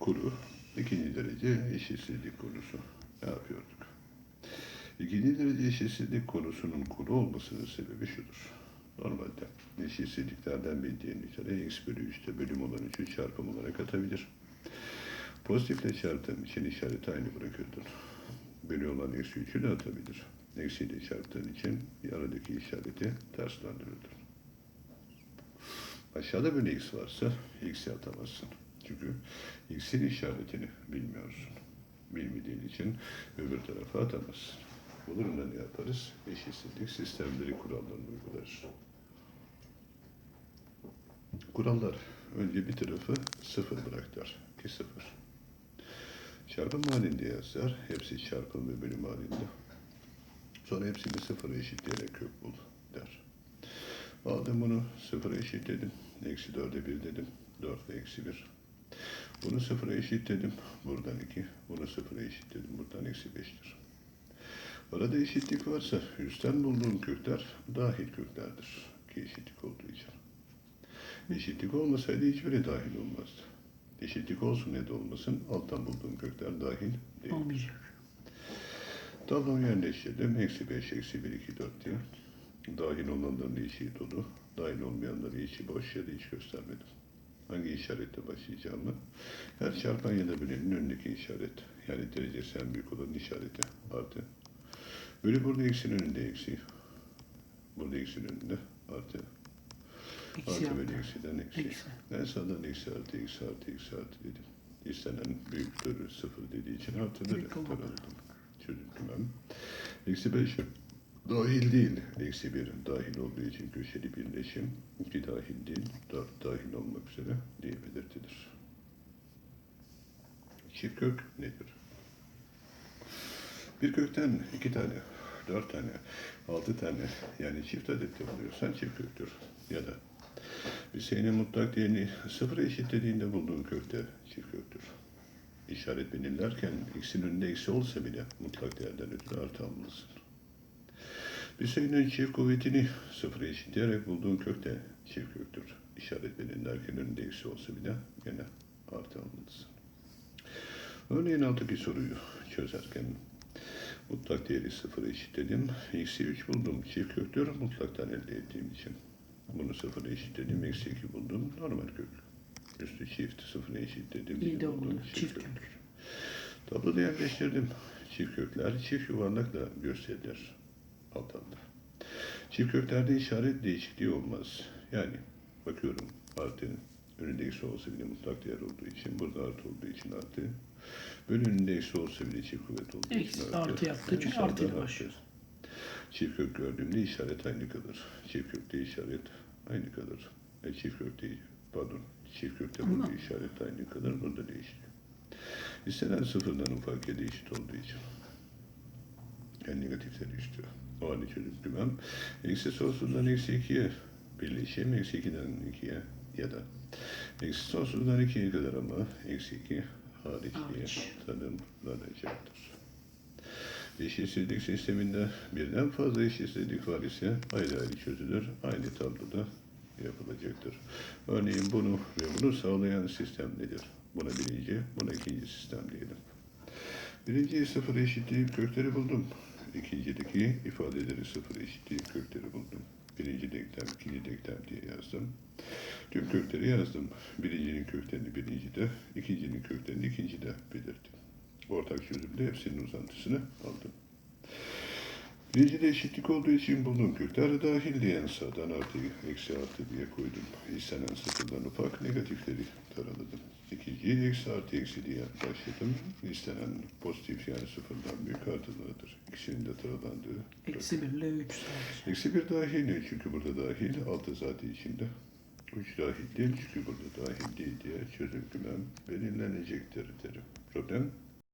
kuru. ikinci derece eşitsizlik konusu. Ne yapıyorduk? İkinci derece eşitsizlik konusunun kuru olmasının sebebi şudur. Normalde eşitsizliklerden bildiğin üzere x bölü 3'te bölüm olan 3'ü çarpım olarak atabilir. Pozitifle çarptığım için işareti aynı bırakırdın. Bölü olan eksi 3'ü de atabilir. Eksiyle çarptığın için aradaki işareti terslendirirdim. Aşağıda böyle x varsa x'i atamazsın. Çünkü x'in işaretini bilmiyorsun. Bilmediğin için öbür tarafa atamazsın. Bu durumda ne yaparız? Eşitsizlik sistemleri kurallarını uygularız. Kurallar önce bir tarafı sıfır bırak der ki sıfır. Çarpım halinde yazar. Hepsi çarpım ve bölüm halinde. Sonra hepsini sıfıra eşitleyerek kök bul der. Aldım bunu sıfıra eşitledim. Eksi dörde bir dedim. Dört ve eksi bir. Bunu sıfıra eşitledim. Buradan iki. Bunu sıfıra eşitledim. Buradan eksi beştir. Arada eşitlik varsa üstten bulduğum kökler dahil köklerdir. Ki eşitlik olduğu için. Eşitlik olmasaydı hiçbiri dahil olmazdı. Eşitlik olsun ne de olmasın alttan bulduğum kökler dahil değil. Olmayacak. Tablomu yerleştirdim. Eksi 5, eksi 1, 2, 4 diye. Dahil olanların içi dolu. Dahil olmayanların içi boş ya da hiç göstermedim. Hangi işaretle başlayacağımı. Her çarpan ya da bölenin önündeki işaret. Yani derecesi en büyük olan işareti artı. Bölü burada eksinin önünde eksi. Burada eksinin önünde artı. Eksi Artı bölü eksiden eksi. Eksi. Ben sağdan eksi artı eksi artı eksi artı dedim. İstenen büyüktür sıfır dediği için Büyük olmadı. taradım. Çözültmem. Eksi beş dahil değil. Eksi bir dahil olduğu için köşeli birleşim. iki dahil değil. Dört dahil olmak üzere diye belirtilir. Çift kök nedir? Bir kökten iki tane, dört tane, altı tane yani çift adette buluyorsan çift köktür. Ya da bir sayının mutlak değerini sıfıra eşitlediğinde bulduğun kökte çift köktür. İşaret belirlerken x'in önünde eksi olsa bile mutlak değerden ötürü artı almalısın. Bir sayının çift kuvvetini sıfıra eşitleyerek bulduğun kökte çift köktür. İşaret belirlerken önünde eksi olsa bile gene artı almalısın. Örneğin alttaki soruyu çözerken mutlak değeri sıfıra eşitledim. Eksi 3 buldum. Çift köktür mutlaktan elde ettiğim için. Bunu sıfıra eşitledim. Eksi 2 buldum. Normal kök. Üstü çift sıfıra eşitledim. İyi de oldu. Çift kök. Tabloda yerleştirdim. Çift kökler çift yuvarlakla gösterilir alta. Çift köklerde işaret değişikliği olmaz. Yani bakıyorum artı önünde eksi olsa bile mutlak değer olduğu için burada artı olduğu için artı. Bölü önünde eksi olsa bile çift kuvvet olduğu için Eksi, artı. artı yaptığı için Dışarıda artıyla artı. başlıyoruz. Çift kök gördüğümde işaret aynı kalır. Çift kökte işaret aynı kalır. E, çift kökte pardon çift kökte Ama- burada işaret aynı kalır. Burada değişiyor. İstenen sıfırdan ufak ya da eşit olduğu için. Yani negatifleri istiyor. O halde çözümlemem. Eksi sonsuzdan eksi ikiye birleşim. Eksi ikiden ikiye ya da eksi sonsuzdan ikiye kadar ama eksi iki hariç diye tanımlanacaktır. Eşitsizlik sisteminde birden fazla eşitsizlik var ise ayrı ayrı çözülür. Aynı tabloda yapılacaktır. Örneğin bunu ve bunu sağlayan sistem nedir? Buna birinci, buna ikinci sistem diyelim. Birinciyi sıfır eşitleyip kökleri buldum. İkincideki ifadeleri sıfır eşitleyip kökleri buldum. Birinci denklem, ikinci denklem diye yazdım. Tüm kökleri yazdım. Birincinin köklerini birincide, ikincinin köklerini ikincide belirttim. Ortak çözümde hepsinin uzantısını aldım. Birincide eşitlik olduğu için bulduğum kökler dahil diyen sağdan artı, eksi artı diye koydum. İstenen sıfırdan ufak negatifleri taraladım. İkinciyi eksi artı eksi diye başladım. İstenen pozitif yani sıfırdan büyük artılardır. İkisinin de taralandığı. Eksi 1 ile 3 sadece. Eksi bir dahil ne? Çünkü burada dahil. Altı zaten içinde. Üç dahil değil çünkü burada dahil değil diye çözüm kümem belirlenecektir derim. Problem